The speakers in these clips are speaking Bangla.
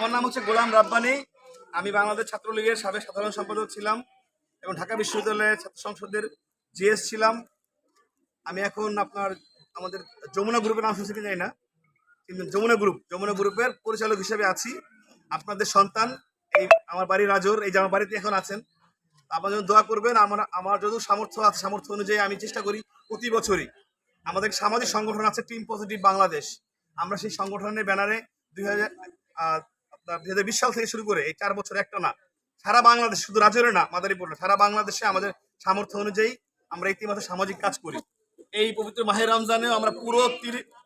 আমার নাম হচ্ছে গোলাম রাব্বানি। আমি বাংলাদেশ ছাত্রলীগের সাবেক সাধারণ সম্পাদক ছিলাম এবং ঢাকা বিশ্ববিদ্যালয়ের ছাত্র সংসদের জিএস ছিলাম। আমি এখন আপনার আমাদের যমুনা গ্রুপের নাম শুনছি কি জানি না? কিন্তু যমুনা গ্রুপ, যমুনা গ্রুপের পরিচালক হিসেবে আছি। আপনাদের সন্তান, এই আমার বাড়ি রাজোর, এই যে আমার বাড়িতে এখন আছেন। আপনারা যেন দোয়া করবেন, আমার আমার যত সামর্থ্য আছে, সামর্থ্য অনুযায়ী আমি চেষ্টা করি প্রতি বছরই। আমাদের সামাজিক সংগঠন আছে টিম পজিটিভ বাংলাদেশ। আমরা সেই সংগঠনের ব্যানারে দুই হাজার আপনার হাজার বিশ সাল থেকে শুরু করে এই চার বছর একটা না, সারা বাংলাদেশ শুধু রাজ্যের না মাদারীপুর না সারা বাংলাদেশে আমাদের সামর্থ্য অনুযায়ী আমরা ইতিমধ্যে সামাজিক কাজ করি। এই পবিত্র মাহের রমজানেও আমরা পুরো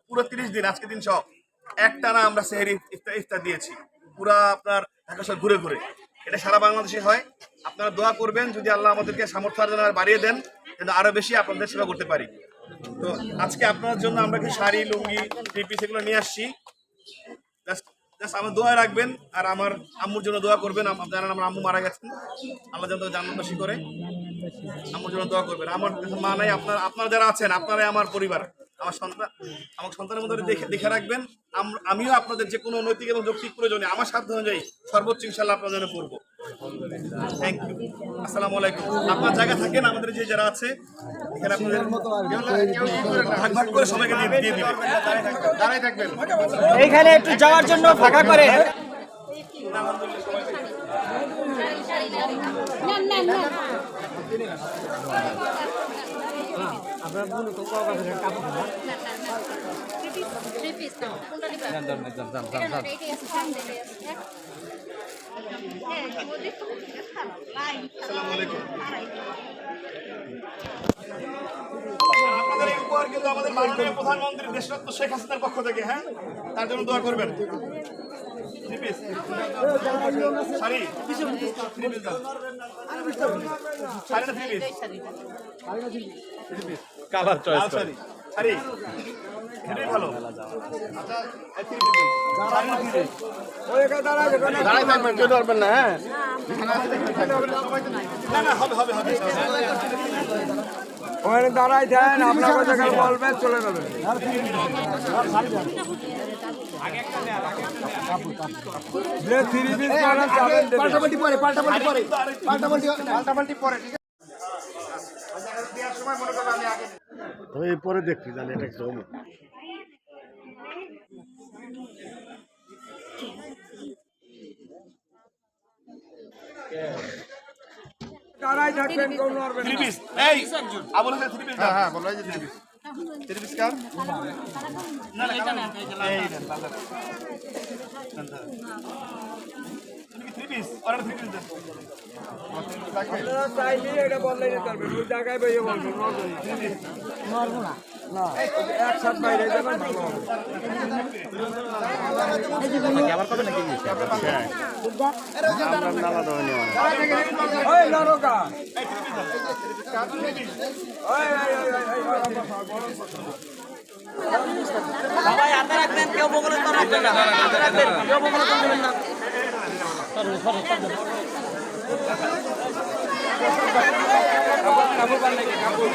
পুরো তিরিশ দিন আজকে দিন সহ একটানা আমরা সেহেরি ইফতার ইফতার দিয়েছি। পুরা আপনার ঢাকা শহর ঘুরে ঘুরে। এটা সারা বাংলাদেশে হয়। আপনারা দোয়া করবেন, যদি আল্লাহ আমাদেরকে সামর্থ্য আর বাড়িয়ে দেন, যেন আরও বেশি আপনাদের সেবা করতে পারি। তো আজকে আপনার জন্য আমরা কি শাড়ি, লুঙ্গি, থ্রি পিস এগুলো নিয়ে আসছি। জাস্ট আমার দোয়া রাখবেন আর আমার আম্মুর জন্য দোয়া করবেন। জানেন আমার আম্মু মারা গেছেন। আল্লাহ যেন জান্নাতবাসী করে। আম্মুর জন্য দোয়া করবেন। আমার মা নাই, আপনার আপনারা যারা আছেন, আপনারাই আমার পরিবার। আমার সন্তান আমার সন্তানের মধ্যে দেখে দেখে রাখবেন। আম- আমিও আপনাদের যে কোনো নৈতিক এবং যৌক্তিক প্রয়োজনে আমার সাধ্য অনুযায়ী সর্বোচ্চ ইনশাল্লাহ আপনার জন্য করব। থ্যাংক ইউ আসসালামু আলাইকুম। আপনার জায়গা থাকেন আমাদের যে যারা আছে এখানে আপনাদের ভাগ ভাগ করে সবাইকে দিয়ে দিয়ে দিবেন দাঁড়াই থাকবেন। এইখানে একটু যাওয়ার জন্য ফাঁকা করে। না না না। না? হ্যাঁ, ওদের তো এই উপহার কিন্তু আমাদের মাননীয় প্রধানমন্ত্রী দেশরত্ন শেখ হাসিনার পক্ষ থেকে হ্যাঁ তার জন্য দোয়া করবেন কালার চয়েস শাড়ি শাড়ি এটাই ভালো আচ্ছা? দাঁড়াই থাকবেন কেউ ধরবেন হ্যাঁ না হবে হবে হবে ওখানে দাঁড়াই দেন আপনাকে যেখানে বলবেন চলে যাবেন যে থ্রি পিস বানান পাল্টাপাল্টি পরে পাল্টাপাল্টি পরে। পাল্টাপাল্টি পাল্টাপাল্টি পরে ঠিক এই পরে দেখছি জানি এটা কিছু হলো। দাঁড়াই থাকবেন কেউ নড়বেন থ্রি না। পিস এই আবুল হোসেন থ্রি পিস হ্যাঁ বলো যে থ্রি পিস। থ্রি পিস কার? না না এটা না এই দেন দেন three piece? Order three piece দেন। আপনারা চাইলে এটা বললেই পারবেন। ওই জায়গায় বইয়ে বলবেন। নড়বেন না। সবাই হাতে রাখবেন কেউ বগলে তো রাখবেন না হাতে রাখবেন কেউ বগলে তো দেবেন না কাপড়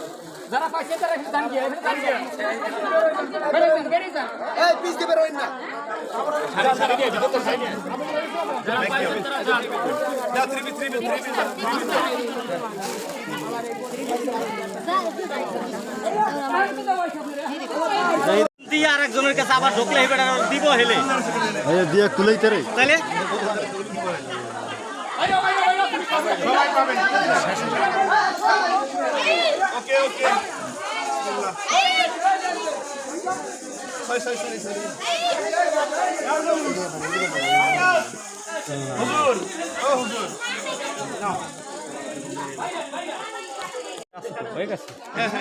শাড়িগুলো ভালো পরে ভালো লাগবে ও ইসমাইল এই পিস দিবে রইন না। দাও three piece three piece three piece দিয়ে আরেকজনের কাছে আবার ঢুকলে এবার দিব হেলে। এই দিয়ে তুলেই তেরে। তাইলে ওকে ওকে। হুজুর ও হুজুর। নাও। হয়ে গেছে?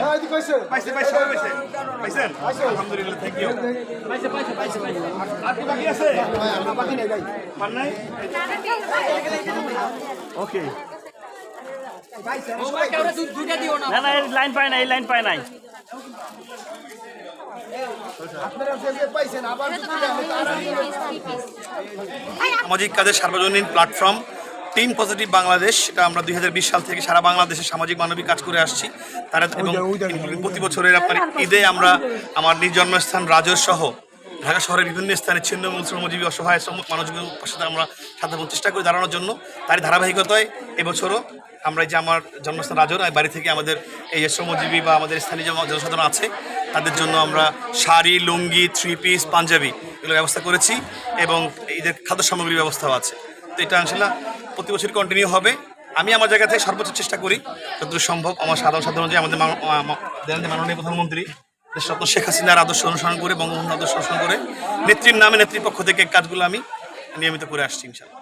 এই দি কইছে পাইছে পাইছে পাইছে। পাইছেন? আলহামদুলিল্লাহ থ্যাংক ইউ আর কি বাকি আছে? বাকি নাই ভাই। পান নাই? ওকে। না না না এই লাইন পায় না এই লাইন পায় নাই। আপনারা যে যে পাইছেন আবার এটা তো ভালো থ্রি পিস সামাজিক কাজের সার্বজনীন প্ল্যাটফর্ম টিম পজিটিভ বাংলাদেশ সেটা আমরা দুই হাজার বিশ সাল থেকে সারা বাংলাদেশে সামাজিক মানবিক কাজ করে আসছি। তারা এবং প্রতি বছরের আপনার ঈদে আমরা আমার নিজ জন্মস্থান রাজর সহ ঢাকা শহরের বিভিন্ন স্থানে ছিন্নমূল শ্রমজীবী অসহায় শ্রম মানুষগুলোর সাথে আমরা সাথে চেষ্টা করে দাঁড়ানোর জন্য তারই ধারাবাহিকতায় এবছরও আমরা যে আমার জন্মস্থান এই বাড়ি থেকে আমাদের এই যে শ্রমজীবী বা আমাদের স্থানীয় জনসাধারণ আছে, তাদের জন্য আমরা শাড়ি, লুঙ্গি থ্রি পিস পাঞ্জাবি এগুলো ব্যবস্থা করেছি এবং এদের খাদ্য সামগ্রীর ব্যবস্থাও আছে। তো এটা ইনশাল্লাহ প্রতি বছর কন্টিনিউ হবে। আমি আমার জায়গা থেকে সর্বোচ্চ চেষ্টা করি, যতদূর সম্ভব। আমার সাধারণ সাধারণ যে আমাদের মানো- মাননীয় প্রধানমন্ত্রী দেশরত্ন শেখ হাসিনার আদর্শ অনুসরণ করে বঙ্গবন্ধু আদর্শ অনুসরণ করে, নেত্রীর নামে নেত্রীর পক্ষ থেকে কাজগুলো আমি নিয়মিত করে আসছি ইনশাল্লাহ।